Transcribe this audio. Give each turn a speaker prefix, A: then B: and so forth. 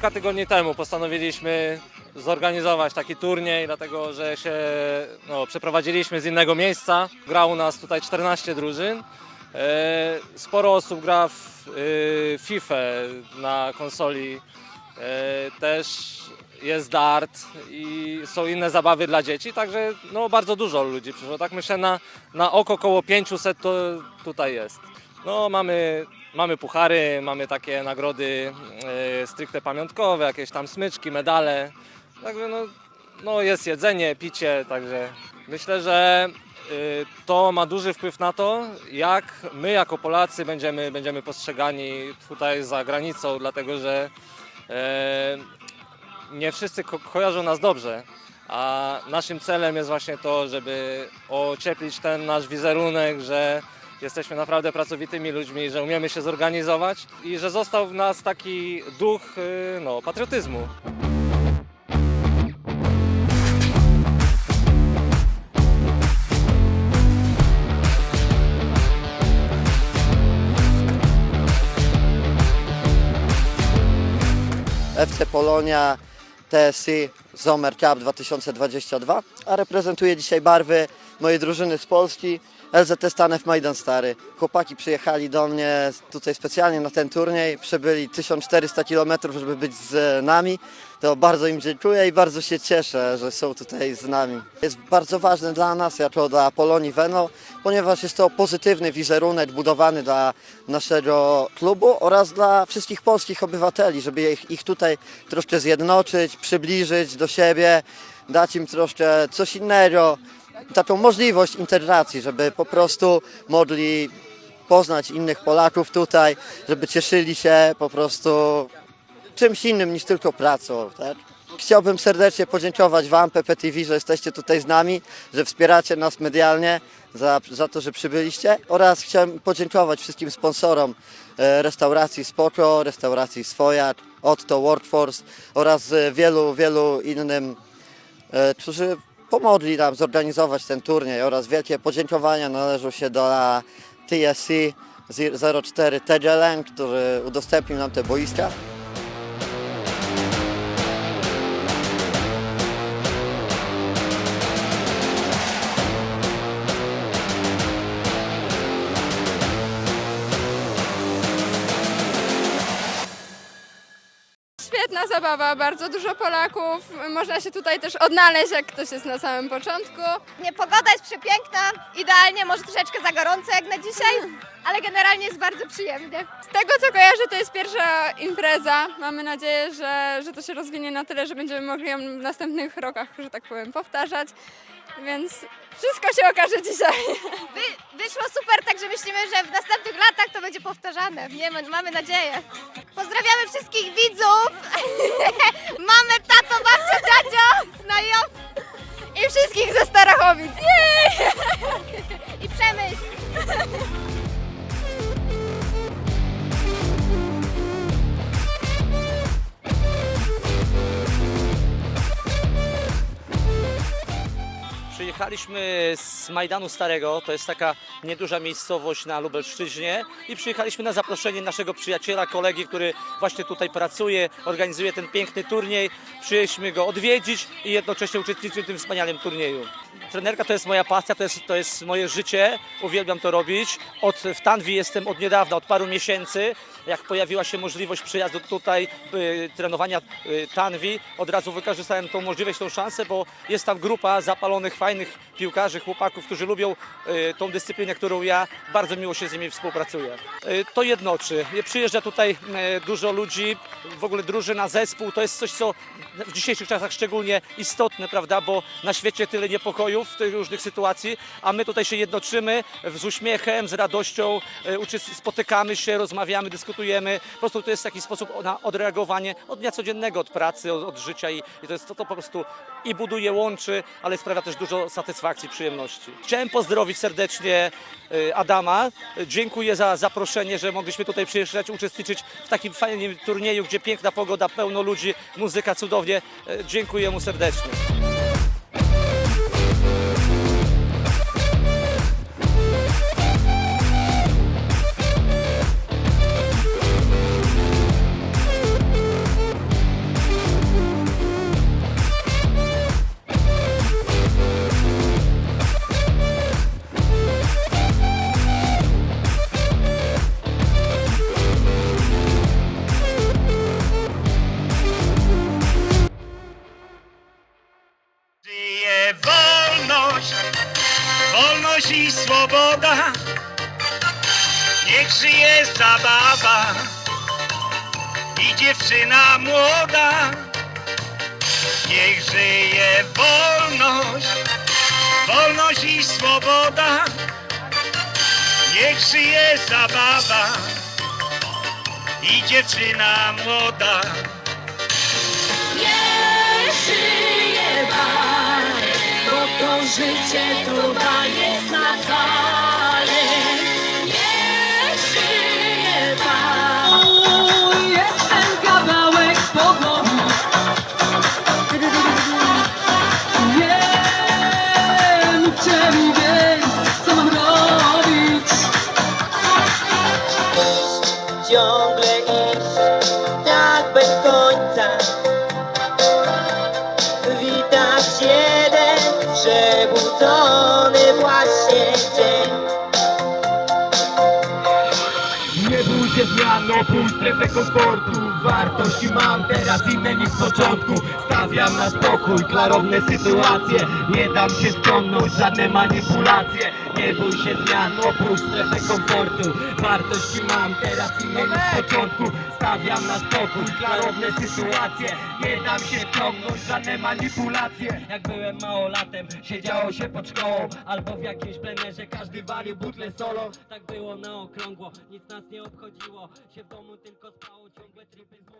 A: kilka tygodni temu postanowiliśmy zorganizować taki turniej, dlatego że się no, przeprowadziliśmy z innego miejsca. Gra u nas tutaj 14 drużyn. E, Sporo osób gra w y, FIFA na konsoli. E, Też jest dart i są inne zabawy dla dzieci, także no, bardzo dużo ludzi przyszło. Tak myślę na, na oko około 500 to tutaj jest. No mamy, mamy puchary, mamy takie nagrody e, stricte pamiątkowe, jakieś tam smyczki, medale. Także no, no jest jedzenie, picie, także myślę, że y, to ma duży wpływ na to, jak my jako Polacy będziemy, będziemy postrzegani tutaj za granicą, dlatego że e, nie wszyscy ko- kojarzą nas dobrze, a naszym celem jest właśnie to, żeby ocieplić ten nasz wizerunek, że jesteśmy naprawdę pracowitymi ludźmi, że umiemy się zorganizować i że został w nas taki duch y, no, patriotyzmu.
B: FC Polonia TSI Zomer Cup 2022, a reprezentuję dzisiaj barwy mojej drużyny z Polski LZT Stanew Majdan Stary. Chłopaki przyjechali do mnie tutaj specjalnie na ten turniej, przebyli 1400 km, żeby być z nami. To bardzo im dziękuję i bardzo się cieszę, że są tutaj z nami. Jest bardzo ważne dla nas, jako dla Polonii Weno, ponieważ jest to pozytywny wizerunek budowany dla naszego klubu oraz dla wszystkich polskich obywateli, żeby ich, ich tutaj troszkę zjednoczyć, przybliżyć do siebie, dać im troszkę coś innego, taką możliwość integracji, żeby po prostu mogli poznać innych Polaków tutaj, żeby cieszyli się po prostu czymś innym niż tylko pracą. Tak? Chciałbym serdecznie podziękować Wam, PPTV, że jesteście tutaj z nami, że wspieracie nas medialnie za, za to, że przybyliście oraz chciałem podziękować wszystkim sponsorom e, restauracji Spoko, restauracji Swojak, Otto, Workforce oraz e, wielu, wielu innym e, którzy pomogli nam zorganizować ten turniej oraz wielkie podziękowania należą się do TSC 04 TGLM, który udostępnił nam te boiska.
C: Świetna zabawa, bardzo dużo Polaków. Można się tutaj też odnaleźć, jak ktoś jest na samym początku.
D: Pogoda jest przepiękna, idealnie, może troszeczkę za gorąco jak na dzisiaj, ale generalnie jest bardzo przyjemnie.
C: Z tego co kojarzę, to jest pierwsza impreza. Mamy nadzieję, że, że to się rozwinie na tyle, że będziemy mogli ją w następnych rokach, że tak powiem, powtarzać. Więc wszystko się okaże dzisiaj.
D: Wy, wyszło super, także myślimy, że w następnych latach to będzie powtarzane. Nie, ma- mamy nadzieję. Pozdrawiamy wszystkich widzów. Mamy tato, babcia, dziadzio, znajom
C: I wszystkich ze Starachowic. Jej!
D: i przemyśl.
E: Przyjechaliśmy z Majdanu Starego, to jest taka nieduża miejscowość na Lubelszczyźnie i przyjechaliśmy na zaproszenie naszego przyjaciela, kolegi, który właśnie tutaj pracuje, organizuje ten piękny turniej. Przyjechaliśmy go odwiedzić i jednocześnie uczestniczyć w tym wspaniałym turnieju. Trenerka to jest moja pasja, to jest, to jest moje życie, uwielbiam to robić. Od, w Tanwi jestem od niedawna, od paru miesięcy. Jak pojawiła się możliwość przyjazdu tutaj, y, trenowania y, Tanwi, od razu wykorzystałem tą możliwość, tą szansę, bo jest tam grupa zapalonych, fajnych piłkarzy, chłopaków, którzy lubią y, tą dyscyplinę, którą ja bardzo miło się z nimi współpracuję. Y, to jednoczy. Przyjeżdża tutaj y, dużo ludzi, w ogóle drużyna, zespół, to jest coś, co w dzisiejszych czasach szczególnie istotne, prawda, bo na świecie tyle niepokojów, tych różnych sytuacji, a my tutaj się jednoczymy z uśmiechem, z radością, spotykamy się, rozmawiamy, dyskutujemy. Po prostu to jest taki sposób na odreagowanie od dnia codziennego, od pracy, od, od życia i, i to jest to, to po prostu i buduje, łączy, ale sprawia też dużo satysfakcji, przyjemności. Chciałem pozdrowić serdecznie y, Adama. Dziękuję za zaproszenie, że mogliśmy tutaj przyjeżdżać, uczestniczyć w takim fajnym turnieju, gdzie piękna pogoda, pełno ludzi, muzyka cudownie. Y, Dziękuję mu serdecznie. wolność i swoboda.
F: Niech żyje zabawa i dziewczyna młoda. Niech żyje wolność, wolność i swoboda. Niech żyje zabawa i dziewczyna młoda.
G: Niech żyje życie tu daje
H: opuść strefę komfortu. Wartości mam teraz inne niż z początku. Stawiam na spokój, klarowne sytuacje. Nie dam się wciągnąć, żadne manipulacje. Nie bój się zmian, opuść strefę komfortu. Wartości mam teraz inne niż z początku Stawiam na spokój, klarowne sytuacje. Nie dam się wciągnąć, żadne manipulacje. Jak byłem małolatem, siedziało się pod szkołą. Albo w jakimś plenerze, każdy walił butle solo. Tak było na okrągło, nic nas nie obchodziło. Się w domu tylko spało, ciągłe tripy z mą